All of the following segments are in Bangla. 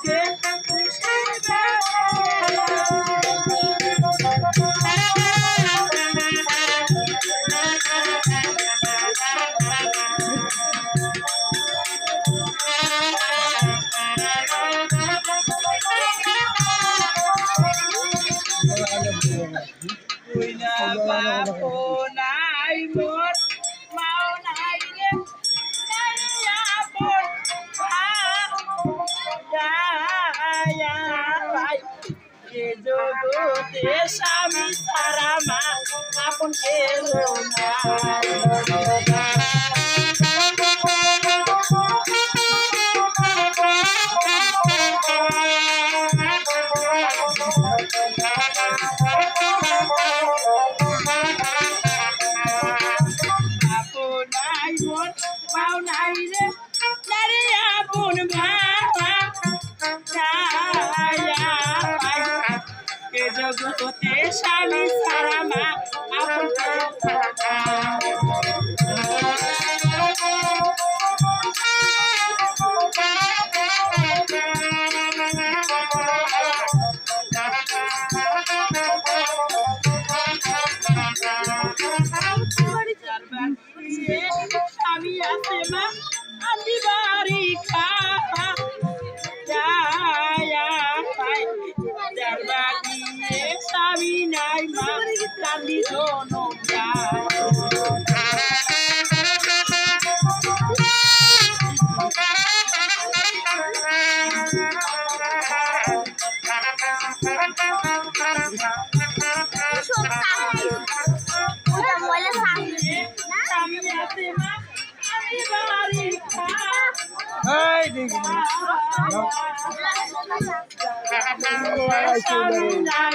তুই সারা মা আপন কেউ না স্বামী নাই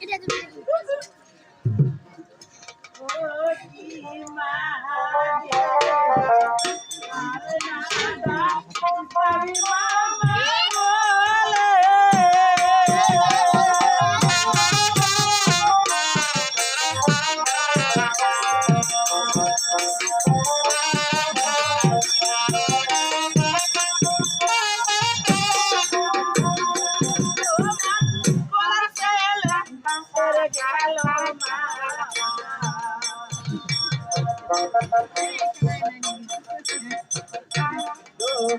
Thank you. Oh,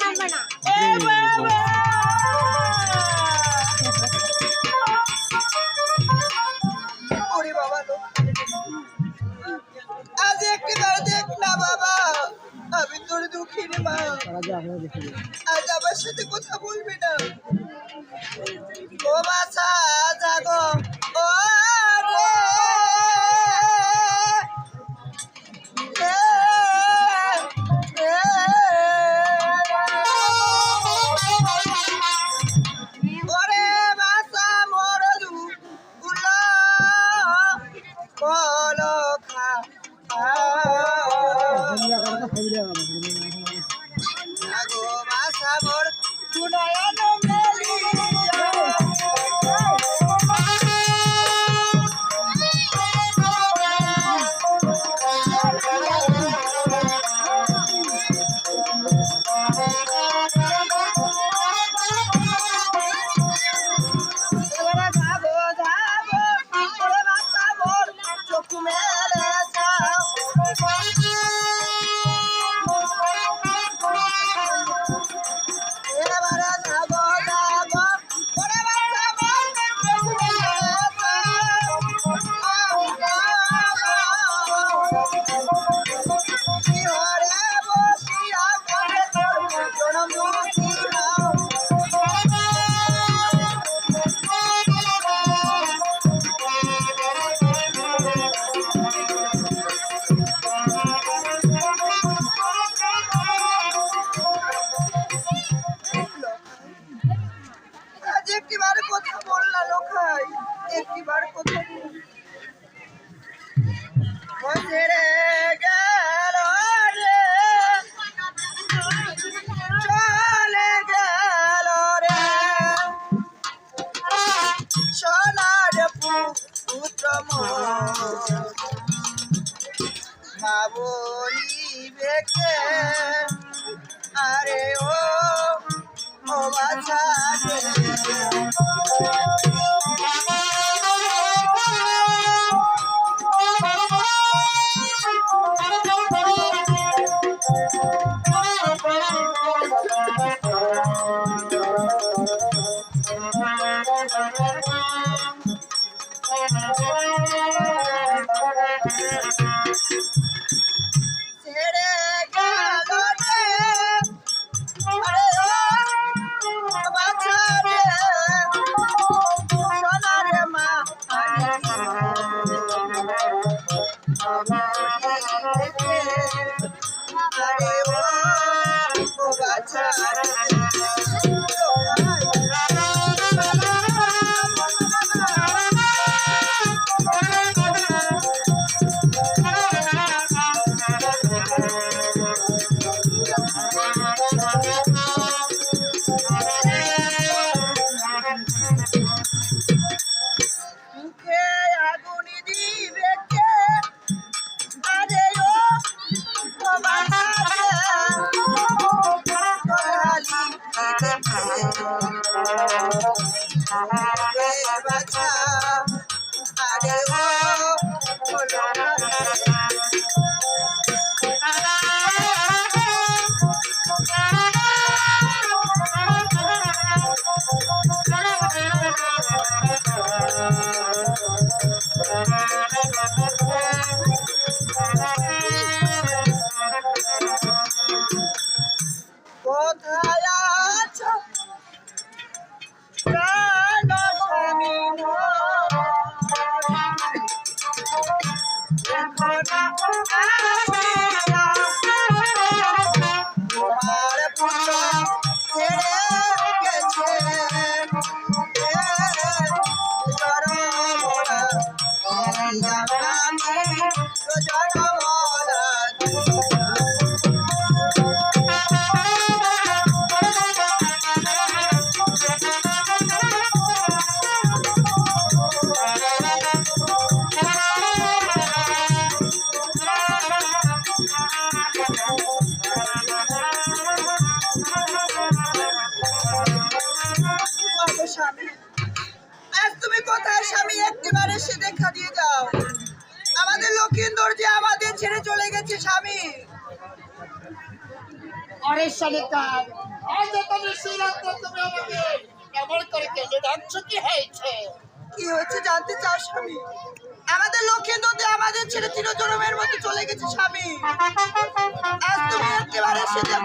আজ আমার সাথে কথা বলবে না। ও বাছা বলিবে কে আরে ও ও বাছা করে কেটে ডাকছো কি হয়েছে? কি হয়েছে জানতে চাও, স্বামী? আমাদের লক্ষ্মী নদী আমাদের ছেলে চিরজনমের মধ্যে চলে গেছে, স্বামী। আজ তুমি একেবারে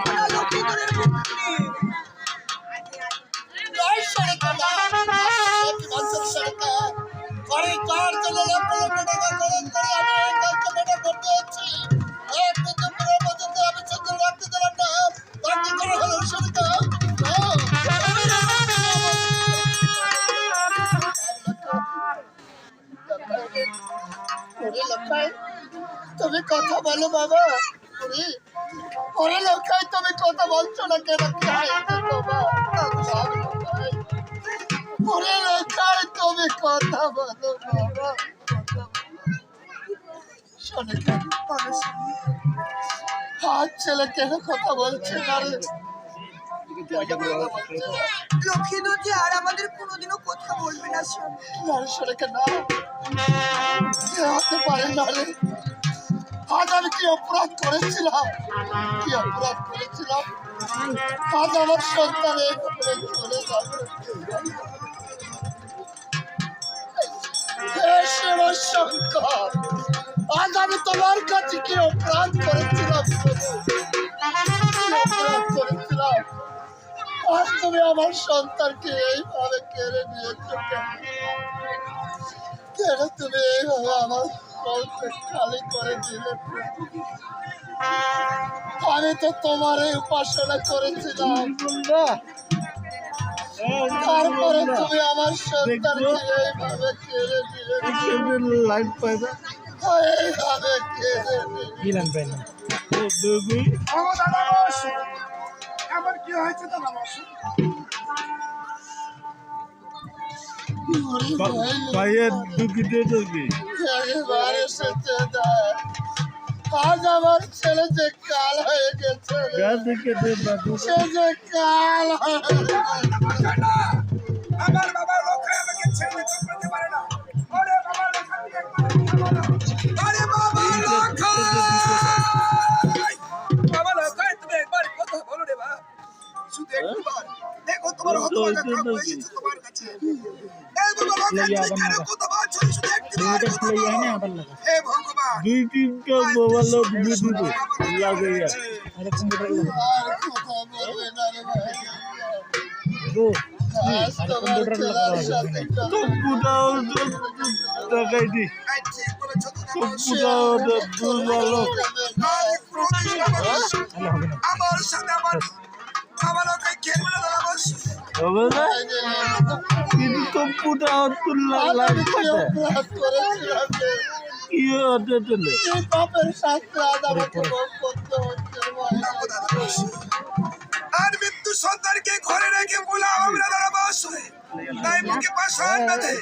না লক্ষিন্দরের মুখখানি বাবা। ওরে ওরে তুমি কথা বলছো না কেন? কি ওরে লক্ষাই তুমি কথা বলো বাবা। শোনে কেন বলো স্বামী। হাত ছেলে কেন কথা বলছে না রে? লক্ষিন্দর যে আর আমাদের কোনোদিনও কথা বলবে না মানুষেরকে না হতে পারে না রে। আজ কি অপরাধ করেছিলাম। কি অপরাধ করেছিলাম? আজ আমার সন্তান চলে আজ আমি তোমার কাছে কি অপরাধ করেছিলাম অপরাধ করেছিলাম? আজ তুমি আমার সন্তানকে এইভাবে কেড়ে নিয়েছো কেন? তুমি এইভাবে আমার খালি করে দিলে প্রভু? আমি তো তোমার এই উপাসনা করেছিলাম। তারপরে তুমি আমার সন্তানকে এইভাবে কেড়ে দিলে লাইট পায় না। এইভাবে কেড়ে দিলে। ও দাদা বস আমার কি হয়েছে দাদা বস ভাইয়ের দুঃখিতে তো কি একবার এসেছে দেখ। আজ আমার ছেলে যে কাল হয়ে গেছে। থেকে সে যে কাল আমার বাবা রক্ষা আমাকে ছেড়ে করতে পারে না। ওরে বাবা রক্ষা আরে বাবা রক্ষা! বাবা রক্ষা তুমি একবার কথা বলো রে বাবা শুধু একবার দেখো তোমার হতভাগা কাকু এসেছে তোমার কাছে এই বাবা রক্ষা তুমি কেন কথা বলছো শুধু একবার কথা বলো হে ভগবান দুই তিনটা মোবাইল দিয়ে দিব। লাগে আর কথা বলবে না রে ভাই। আজ তোমার ছেলের সাথে কথা পুটাও টাকাই দি। এই ঠিক বলেছ তুমি পুটাও দুই ভালো আমি কোনোদিন আমার- আমার সাথে আমার কিন্তু পুটাও তুললা লাইট পায় না অপরাধ করেছিলাম রে। কি হতে আজ আমাকে ভোগ করতে হচ্ছে আর মৃত্যু সন্তানকে ঘরে রেখে বলে আমরা দাদা বাস হয়ে তাই মুখে পাশান না দে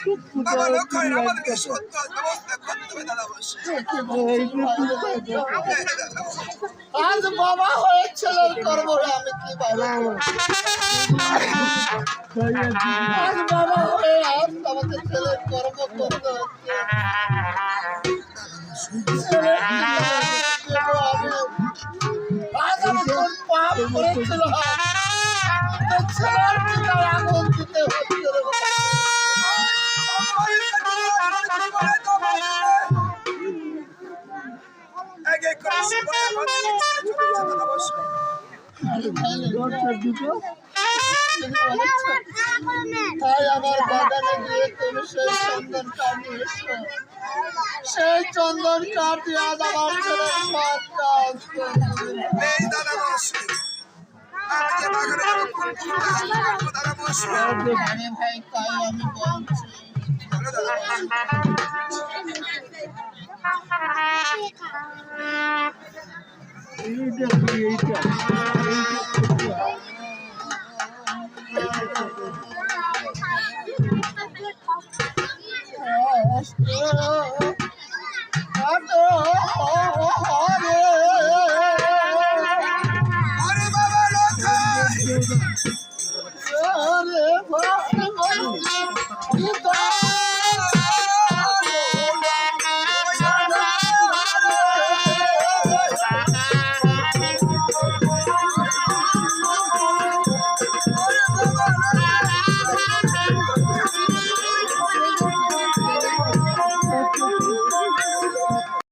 বাবা লক্ষ্য আমাদেরকে সত্য ব্যবস্থা করতে হবে দাদা বাস আজ বাবা হয়ে ছেলের কর্ম আমি কি ভালো আজ বাবা হয়ে আজ আমাকে ছেলের কর্ম করতে হচ্ছে। ছেলের দিতে হচ্ছে তাই আমার বাগানে গিয়ে তুমি সেই চন্দন কাঠ নিয়ে এসো। সেই চন্দন কাঠ দিয়ে আজ আমার ছেলের সব কাজ ভাই তাই আমি বলছি এইটা কি এইটা